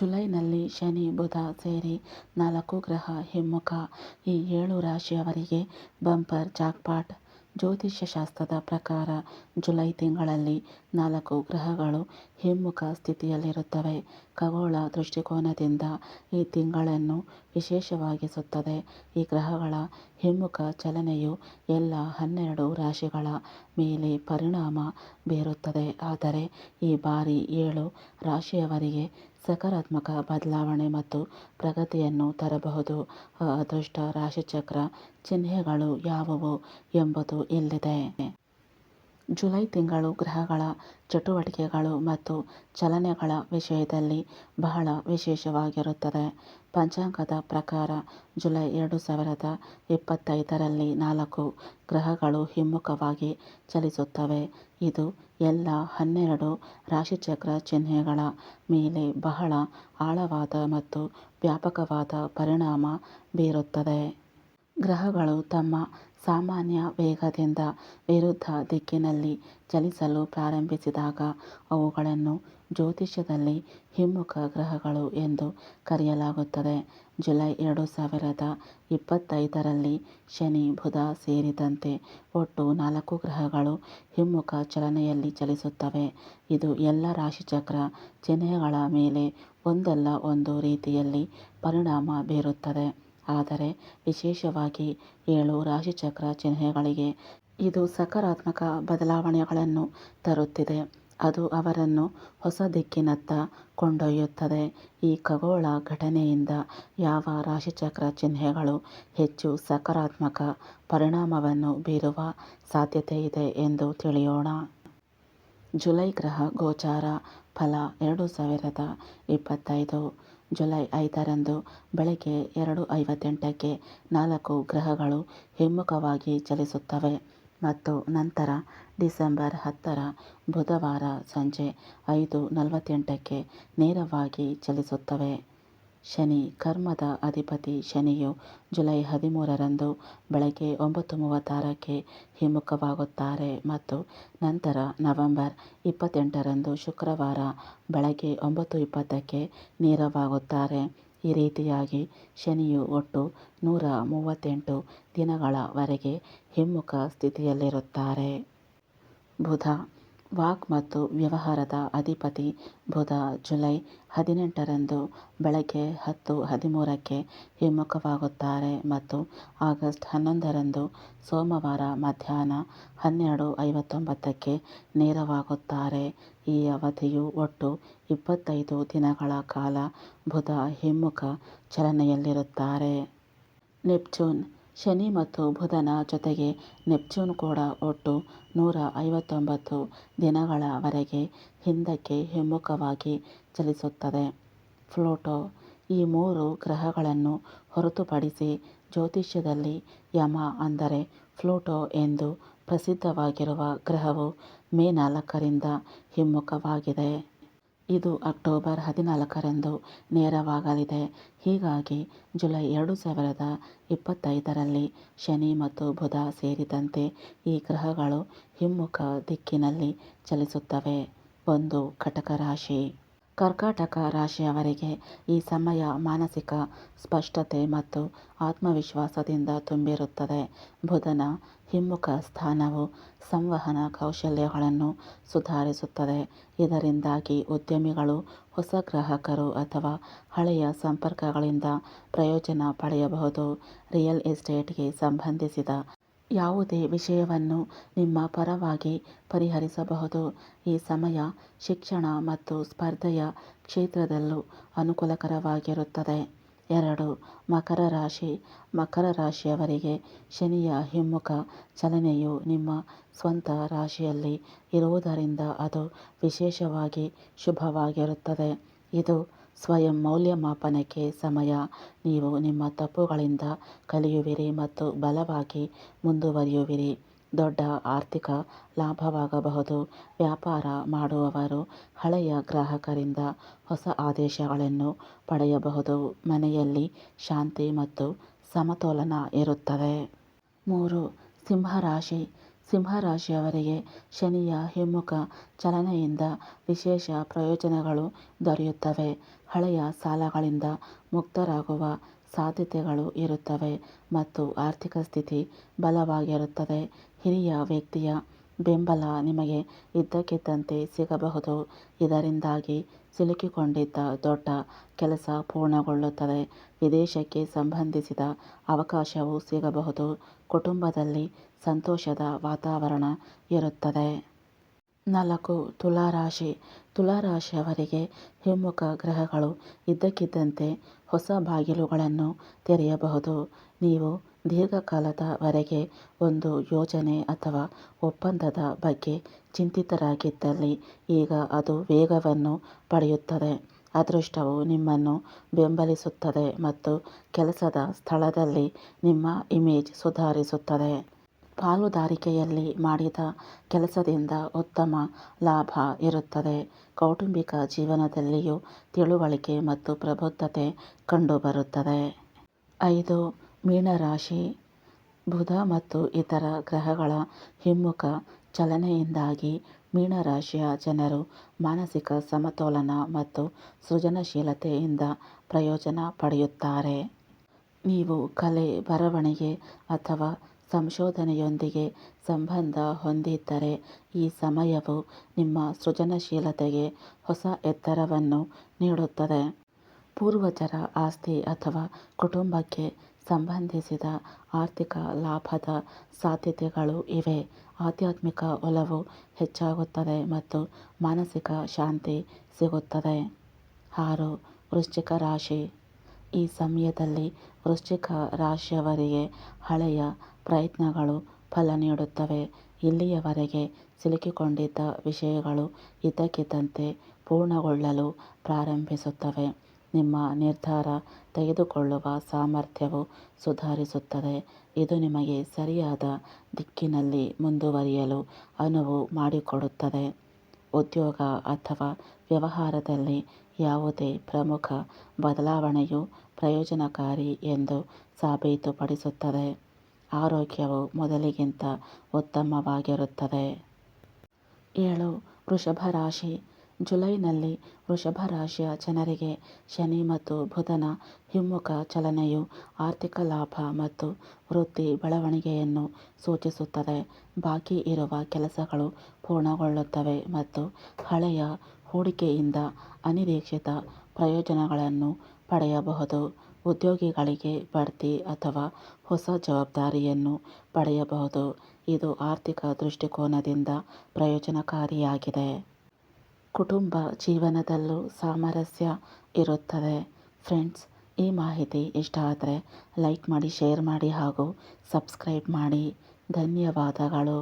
ಜುಲೈನಲ್ಲಿ ಶನಿ, ಬುಧ ಸೇರಿ ನಾಲ್ಕು ಗ್ರಹ ಹಿಮ್ಮುಖ. ಈ ಏಳು ರಾಶಿಯವರಿಗೆ ಬಂಪರ್, ಜಾಕ್ಪಾಟ್, ಜ್ಯೋತಿಷ್ಯಶಾಸ್ತ್ರದ ಪ್ರಕಾರ ಜುಲೈ ತಿಂಗಳಲ್ಲಿ ನಾಲ್ಕು ಗ್ರಹಗಳು ಹಿಮ್ಮುಖ ಸ್ಥಿತಿಯಲ್ಲಿರುತ್ತವೆ. ಖಗೋಳ ದೃಷ್ಟಿಕೋನದಿಂದ ಈ ತಿಂಗಳನ್ನು ವಿಶೇಷವಾಗಿಸುತ್ತದೆ. ಈ ಗ್ರಹಗಳ ಹಿಮ್ಮುಖ ಚಲನೆಯು ಎಲ್ಲ ಹನ್ನೆರಡು ರಾಶಿಗಳ ಮೇಲೆ ಪರಿಣಾಮ ಬೀರುತ್ತದೆ. ಆದರೆ ಈ ಬಾರಿ ಏಳು ರಾಶಿಯವರಿಗೆ ಸಕಾರಾತ್ಮಕ ಬದಲಾವಣೆ ಮತ್ತು ಪ್ರಗತಿಯನ್ನು ತರಬಹುದು. ಅದೃಷ್ಟ ರಾಶಿಚಕ್ರ ಚಿಹ್ನೆಗಳು ಯಾವುವು ಎಂಬುದು ಇಲ್ಲಿದೆ. ಜುಲೈ ತಿಂಗಳು ಗ್ರಹಗಳ ಚಟುವಟಿಕೆಗಳು ಮತ್ತು ಚಲನೆಗಳ ವಿಷಯದಲ್ಲಿ ಬಹಳ ವಿಶೇಷವಾಗಿರುತ್ತದೆ. ಪಂಚಾಂಗದ ಪ್ರಕಾರ ಜುಲೈ ಎರಡು ಸಾವಿರದ ಇಪ್ಪತ್ತೈದರಲ್ಲಿ ನಾಲ್ಕು ಗ್ರಹಗಳು ಹಿಮ್ಮುಖವಾಗಿ ಚಲಿಸುತ್ತವೆ. ಇದು ಎಲ್ಲ ಹನ್ನೆರಡು ರಾಶಿಚಕ್ರ ಚಿಹ್ನೆಗಳ ಮೇಲೆ ಬಹಳ ಆಳವಾದ ಮತ್ತು ವ್ಯಾಪಕವಾದ ಪರಿಣಾಮ ಬೀರುತ್ತದೆ. ಗ್ರಹಗಳು ತಮ್ಮ ಸಾಮಾನ್ಯ ವೇಗದಿಂದ ವಿರುದ್ಧ ದಿಕ್ಕಿನಲ್ಲಿ ಚಲಿಸಲು ಪ್ರಾರಂಭಿಸಿದಾಗ ಅವುಗಳನ್ನು ಜ್ಯೋತಿಷ್ಯದಲ್ಲಿ ಹಿಮ್ಮುಖ ಗ್ರಹಗಳು ಎಂದು ಕರೆಯಲಾಗುತ್ತದೆ. ಜುಲೈ ಎರಡು ಸಾವಿರದ ಇಪ್ಪತ್ತೈದರಲ್ಲಿ ಶನಿ, ಬುಧ ಸೇರಿದಂತೆ ಒಟ್ಟು ನಾಲ್ಕು ಗ್ರಹಗಳು ಹಿಮ್ಮುಖ ಚಲನೆಯಲ್ಲಿ ಚಲಿಸುತ್ತವೆ. ಇದು ಎಲ್ಲ ರಾಶಿಚಕ್ರ ಚಿಹ್ನೆಗಳ ಮೇಲೆ ಒಂದಲ್ಲ ಒಂದು ರೀತಿಯಲ್ಲಿ ಪರಿಣಾಮ ಬೀರುತ್ತದೆ. ಆದರೆ ವಿಶೇಷವಾಗಿ ಏಳು ರಾಶಿಚಕ್ರ ಚಿಹ್ನೆಗಳಿಗೆ ಇದು ಸಕಾರಾತ್ಮಕ ಬದಲಾವಣೆಗಳನ್ನು ತರುತ್ತಿದೆ. ಅದು ಅವರನ್ನು ಹೊಸ ದಿಕ್ಕಿನತ್ತ ಕೊಂಡೊಯ್ಯುತ್ತದೆ. ಈ ಖಗೋಳ ಘಟನೆಯಿಂದ ಯಾವ ರಾಶಿಚಕ್ರ ಚಿಹ್ನೆಗಳು ಹೆಚ್ಚು ಸಕಾರಾತ್ಮಕ ಪರಿಣಾಮವನ್ನು ಬೀರುವ ಸಾಧ್ಯತೆ ಇದೆ ಎಂದು ತಿಳಿಯೋಣ. ಜುಲೈ ಗ್ರಹ ಗೋಚಾರ ಫಲ ಎರಡು ಸಾವಿರದ ಇಪ್ಪತ್ತೈದು. ಜುಲೈ ಐದರಂದು ಬೆಳಗ್ಗೆ ಎರಡು ಐವತ್ತೆಂಟಕ್ಕೆ ನಾಲ್ಕು ಗ್ರಹಗಳು ಹಿಮ್ಮುಖವಾಗಿ ಚಲಿಸುತ್ತವೆ ಮತ್ತು ನಂತರ ಡಿಸೆಂಬರ್ ಹತ್ತರ ಬುಧವಾರ ಸಂಜೆ ಐದು ನಲವತ್ತೆಂಟಕ್ಕೆ ನೇರವಾಗಿ ಚಲಿಸುತ್ತವೆ. ಶನಿ ಕರ್ಮದ ಅಧಿಪತಿ ಶನಿಯು ಜುಲೈ ಹದಿಮೂರರಂದು ಬೆಳಗ್ಗೆ ಒಂಬತ್ತು ಮೂವತ್ತಾರಕ್ಕೆ ಹಿಮ್ಮುಖವಾಗುತ್ತಾರೆ ಮತ್ತು ನಂತರ ನವೆಂಬರ್ ಇಪ್ಪತ್ತೆಂಟರಂದು ಶುಕ್ರವಾರ ಬೆಳಗ್ಗೆ ಒಂಬತ್ತು ಇಪ್ಪತ್ತಕ್ಕೆ ನೇರವಾಗುತ್ತಾರೆ. ಈ ರೀತಿಯಾಗಿ ಶನಿಯು ಒಟ್ಟು ನೂರ ಮೂವತ್ತೆಂಟು ದಿನಗಳವರೆಗೆ ಹಿಮ್ಮುಖ ಸ್ಥಿತಿಯಲ್ಲಿರುತ್ತಾರೆ ಬುಧ ವಾಕ್ ಮತ್ತು ವ್ಯವಹಾರದ ಅಧಿಪತಿ ಬುಧ ಜುಲೈ ಹದಿನೆಂಟರಂದು ಬೆಳಗ್ಗೆ ಹತ್ತು ಹದಿಮೂರಕ್ಕೆ ಹಿಮ್ಮುಖವಾಗುತ್ತಾರೆ ಮತ್ತು ಆಗಸ್ಟ್ ಹನ್ನೊಂದರಂದು ಸೋಮವಾರ ಮಧ್ಯಾಹ್ನ ಹನ್ನೆರಡು ಐವತ್ತೊಂಬತ್ತಕ್ಕೆ ನೇರವಾಗುತ್ತಾರೆ. ಈ ಅವಧಿಯು ಒಟ್ಟು ಇಪ್ಪತ್ತೈದು ದಿನಗಳ ಕಾಲ ಬುಧ ಹಿಮ್ಮುಖ ಚಲನೆಯಲ್ಲಿರುತ್ತಾರೆ. ನೆಪ್ಚೂನ್ ಶನಿ ಮತ್ತು ಬುಧನ ಜೊತೆಗೆ ನೆಪ್ಚೂನ್ ಕೂಡ ಒಟ್ಟು ನೂರ ಐವತ್ತೊಂಬತ್ತು ದಿನಗಳವರೆಗೆ ಹಿಂದಕ್ಕೆ ಹಿಮ್ಮುಖವಾಗಿ ಚಲಿಸುತ್ತದೆ. ಪ್ಲೂಟೋ, ಈ ಮೂರು ಗ್ರಹಗಳನ್ನು ಹೊರತುಪಡಿಸಿ ಜ್ಯೋತಿಷ್ಯದಲ್ಲಿ ಯಮ ಅಂದರೆ ಪ್ಲೂಟೋ ಎಂದು ಪ್ರಸಿದ್ಧವಾಗಿರುವ ಗ್ರಹವು ಮೇ ನಾಲ್ಕರಿಂದ ಹಿಮ್ಮುಖವಾಗಿದೆ. ಇದು ಅಕ್ಟೋಬರ್ ಹದಿನಾಲ್ಕರಂದು ನೇರವಾಗಲಿದೆ. ಹೀಗಾಗಿ ಜುಲೈ ಎರಡು ಸಾವಿರದ ಇಪ್ಪತ್ತೈದರಲ್ಲಿ ಶನಿ ಮತ್ತು ಬುಧ ಸೇರಿದಂತೆ ಈ ಗ್ರಹಗಳು ಹಿಮ್ಮುಖ ದಿಕ್ಕಿನಲ್ಲಿ ಚಲಿಸುತ್ತವೆ. ಒಂದು ಕಟಕ ರಾಶಿ. ಕರ್ಕಾಟಕ ರಾಶಿಯವರಿಗೆ ಈ ಸಮಯ ಮಾನಸಿಕ ಸ್ಪಷ್ಟತೆ ಮತ್ತು ಆತ್ಮವಿಶ್ವಾಸದಿಂದ ತುಂಬಿರುತ್ತದೆ. ಬುಧನ ಹಿಮ್ಮುಖ ಸ್ಥಾನವು ಸಂವಹನ ಕೌಶಲ್ಯಗಳನ್ನು ಸುಧಾರಿಸುತ್ತದೆ. ಇದರಿಂದಾಗಿ ಉದ್ಯಮಿಗಳು, ಹೊಸ ಗ್ರಾಹಕರು ಅಥವಾ ಹಳೆಯ ಸಂಪರ್ಕಗಳಿಂದ ಪ್ರಯೋಜನ ಪಡೆಯಬಹುದು. ರಿಯಲ್ ಎಸ್ಟೇಟ್ಗೆ ಸಂಬಂಧಿಸಿದ ಯಾವುದೇ ವಿಷಯವನ್ನು ನಿಮ್ಮ ಪರವಾಗಿ ಪರಿಹರಿಸಬಹುದು. ಈ ಸಮಯ ಶಿಕ್ಷಣ ಮತ್ತು ಸ್ಪರ್ಧೆಯ ಕ್ಷೇತ್ರದಲ್ಲೂ ಅನುಕೂಲಕರವಾಗಿರುತ್ತದೆ. ಎರಡು, ಮಕರ ರಾಶಿ. ಮಕರ ರಾಶಿಯವರಿಗೆ ಶನಿಯ ಹಿಮ್ಮುಖ ಚಲನೆಯು ನಿಮ್ಮ ಸ್ವಂತ ರಾಶಿಯಲ್ಲಿ ಇರುವುದರಿಂದ ಅದು ವಿಶೇಷವಾಗಿ ಶುಭವಾಗಿರುತ್ತದೆ. ಇದು ಸ್ವಯಂ ಮೌಲ್ಯಮಾಪನಕ್ಕೆ ಸಮಯ. ನೀವು ನಿಮ್ಮ ತಪ್ಪುಗಳಿಂದ ಕಲಿಯುವಿರಿ ಮತ್ತು ಬಲವಾಗಿ ಮುಂದುವರಿಯುವಿರಿ. ದೊಡ್ಡ ಆರ್ಥಿಕ ಲಾಭವಾಗಬಹುದು. ವ್ಯಾಪಾರ ಮಾಡುವವರು ಹಳೆಯ ಗ್ರಾಹಕರಿಂದ ಹೊಸ ಆದೇಶಗಳನ್ನು ಪಡೆಯಬಹುದು. ಮನೆಯಲ್ಲಿ ಶಾಂತಿ ಮತ್ತು ಸಮತೋಲನ ಇರುತ್ತದೆ. ಮೂರು, ಸಿಂಹರಾಶಿ. ಸಿಂಹರಾಶಿಯವರಿಗೆ ಶನಿಯ ಹಿಮ್ಮುಖ ಚಲನೆಯಿಂದ ವಿಶೇಷ ಪ್ರಯೋಜನಗಳು ದೊರೆಯುತ್ತವೆ. ಹಳೆಯ ಸಾಲಗಳಿಂದ ಮುಕ್ತರಾಗುವ ಸಾಧ್ಯತೆಗಳು ಇರುತ್ತವೆ ಮತ್ತು ಆರ್ಥಿಕ ಸ್ಥಿತಿ ಬಲವಾಗಿರುತ್ತದೆ. ಹಿರಿಯ ವ್ಯಕ್ತಿಯ ಬೆಂಬಲ ನಿಮಗೆ ಇದ್ದಕ್ಕಿದ್ದಂತೆ ಸಿಗಬಹುದು. ಇದರಿಂದಾಗಿ ಸಿಲುಕಿಕೊಂಡಿದ್ದ ದೊಡ್ಡ ಕೆಲಸ ಪೂರ್ಣಗೊಳ್ಳುತ್ತದೆ. ವಿದೇಶಕ್ಕೆ ಸಂಬಂಧಿಸಿದ ಅವಕಾಶವೂ ಸಿಗಬಹುದು. ಕುಟುಂಬದಲ್ಲಿ ಸಂತೋಷದ ವಾತಾವರಣ ಇರುತ್ತದೆ. ನಾಲ್ಕು, ತುಲಾರಾಶಿ. ತುಲಾರಾಶಿಯವರಿಗೆ ಹಿಮ್ಮುಖ ಗ್ರಹಗಳು ಇದ್ದಕ್ಕಿದ್ದಂತೆ ಹೊಸ ಬಾಗಿಲುಗಳನ್ನು ತೆರೆಯಬಹುದು. ನೀವು ದೀರ್ಘಕಾಲದವರೆಗೆ ಒಂದು ಯೋಜನೆ ಅಥವಾ ಒಪ್ಪಂದದ ಬಗ್ಗೆ ಚಿಂತಿತರಾಗಿದ್ದಲ್ಲಿ ಈಗ ಅದು ವೇಗವನ್ನು ಪಡೆಯುತ್ತದೆ. ಅದೃಷ್ಟವು ನಿಮ್ಮನ್ನು ಬೆಂಬಲಿಸುತ್ತದೆ ಮತ್ತು ಕೆಲಸದ ಸ್ಥಳದಲ್ಲಿ ನಿಮ್ಮ ಇಮೇಜ್ ಸುಧಾರಿಸುತ್ತದೆ. ಪಾಲುದಾರಿಕೆಯಲ್ಲಿ ಮಾಡಿದ ಕೆಲಸದಿಂದ ಉತ್ತಮ ಲಾಭ ಇರುತ್ತದೆ. ಕೌಟುಂಬಿಕ ಜೀವನದಲ್ಲಿಯೂ ತಿಳುವಳಿಕೆ ಮತ್ತು ಪ್ರಬುದ್ಧತೆ ಕಂಡುಬರುತ್ತದೆ. ಐದು ಮೀನರಾಶಿ, ಬುಧ ಮತ್ತು ಇತರ ಗ್ರಹಗಳ ಹಿಮ್ಮುಖ ಚಲನೆಯಿಂದಾಗಿ ಮೀನರಾಶಿಯ ಜನರು ಮಾನಸಿಕ ಸಮತೋಲನ ಮತ್ತು ಸೃಜನಶೀಲತೆಯಿಂದ ಪ್ರಯೋಜನ ಪಡೆಯುತ್ತಾರೆ. ನೀವು ಕಲೆ ಬರವಣಿಗೆ ಅಥವಾ ಸಂಶೋಧನೆಯೊಂದಿಗೆ ಸಂಬಂಧ ಹೊಂದಿದ್ದರೆ ಈ ಸಮಯವು ನಿಮ್ಮ ಸೃಜನಶೀಲತೆಗೆ ಹೊಸ ಎತ್ತರವನ್ನು ನೀಡುತ್ತದೆ. ಪೂರ್ವಜರ ಆಸ್ತಿ ಅಥವಾ ಕುಟುಂಬಕ್ಕೆ ಸಂಬಂಧಿಸಿದ ಆರ್ಥಿಕ ಲಾಭದ ಸಾಧ್ಯತೆಗಳು ಇವೆ. ಆಧ್ಯಾತ್ಮಿಕ ಒಲವು ಹೆಚ್ಚಾಗುತ್ತದೆ ಮತ್ತು ಮಾನಸಿಕ ಶಾಂತಿ ಸಿಗುತ್ತದೆ. ಆರು, ವೃಶ್ಚಿಕ ರಾಶಿ. ಈ ಸಮಯದಲ್ಲಿ ವೃಶ್ಚಿಕ ರಾಶಿಯವರಿಗೆ ಹಳೆಯ ಪ್ರಯತ್ನಗಳು ಫಲ ನೀಡುತ್ತವೆ. ಇಲ್ಲಿಯವರೆಗೆ ಸಿಲುಕಿಕೊಂಡಿದ್ದ ವಿಷಯಗಳು ಇದ್ದಕ್ಕಿದ್ದಂತೆ ಪೂರ್ಣಗೊಳ್ಳಲು ಪ್ರಾರಂಭಿಸುತ್ತವೆ. ನಿಮ್ಮ ನಿರ್ಧಾರ ತೆಗೆದುಕೊಳ್ಳುವ ಸಾಮರ್ಥ್ಯವು ಸುಧಾರಿಸುತ್ತದೆ. ಇದು ನಿಮಗೆ ಸರಿಯಾದ ದಿಕ್ಕಿನಲ್ಲಿ ಮುಂದುವರಿಯಲು ಅನುವು ಮಾಡಿಕೊಡುತ್ತದೆ. ಉದ್ಯೋಗ ಅಥವಾ ವ್ಯವಹಾರದಲ್ಲಿ ಯಾವುದೇ ಪ್ರಮುಖ ಬದಲಾವಣೆಯು ಪ್ರಯೋಜನಕಾರಿ ಎಂದು ಸಾಬೀತುಪಡಿಸುತ್ತದೆ. ಆರೋಗ್ಯವು ಮೊದಲಿಗಿಂತ ಉತ್ತಮವಾಗಿರುತ್ತದೆ. ಏಳು. ವೃಷಭ ರಾಶಿ. ಜುಲೈನಲ್ಲಿ ವೃಷಭ ರಾಶಿಯ ಜನರಿಗೆ ಶನಿ ಮತ್ತು ಬುಧನ ಹಿಮ್ಮುಖ ಚಲನೆಯು ಆರ್ಥಿಕ ಲಾಭ ಮತ್ತು ವೃತ್ತಿ ಬೆಳವಣಿಗೆಯನ್ನು ಸೂಚಿಸುತ್ತದೆ. ಬಾಕಿ ಇರುವ ಕೆಲಸಗಳು ಪೂರ್ಣಗೊಳ್ಳುತ್ತವೆ ಮತ್ತು ಹಳೆಯ ಹೂಡಿಕೆಯಿಂದ ಅನಿರೀಕ್ಷಿತ ಪ್ರಯೋಜನಗಳನ್ನು ಪಡೆಯಬಹುದು. ಉದ್ಯೋಗಿಗಳಿಗೆ ಬಡ್ತಿ ಅಥವಾ ಹೊಸ ಜವಾಬ್ದಾರಿಯನ್ನು ಪಡೆಯಬಹುದು. ಇದು ಆರ್ಥಿಕ ದೃಷ್ಟಿಕೋನದಿಂದ ಪ್ರಯೋಜನಕಾರಿಯಾಗಿದೆ. ಕುಟುಂಬ ಜೀವನದಲ್ಲೂ ಸಾಮರಸ್ಯ ಇರುತ್ತದೆ. ಫ್ರೆಂಡ್ಸ್, ಈ ಮಾಹಿತಿ ಇಷ್ಟ ಆದರೆ ಲೈಕ್ ಮಾಡಿ, ಶೇರ್ ಮಾಡಿ ಹಾಗೂ ಸಬ್ಸ್ಕ್ರೈಬ್ ಮಾಡಿ. ಧನ್ಯವಾದಗಳು.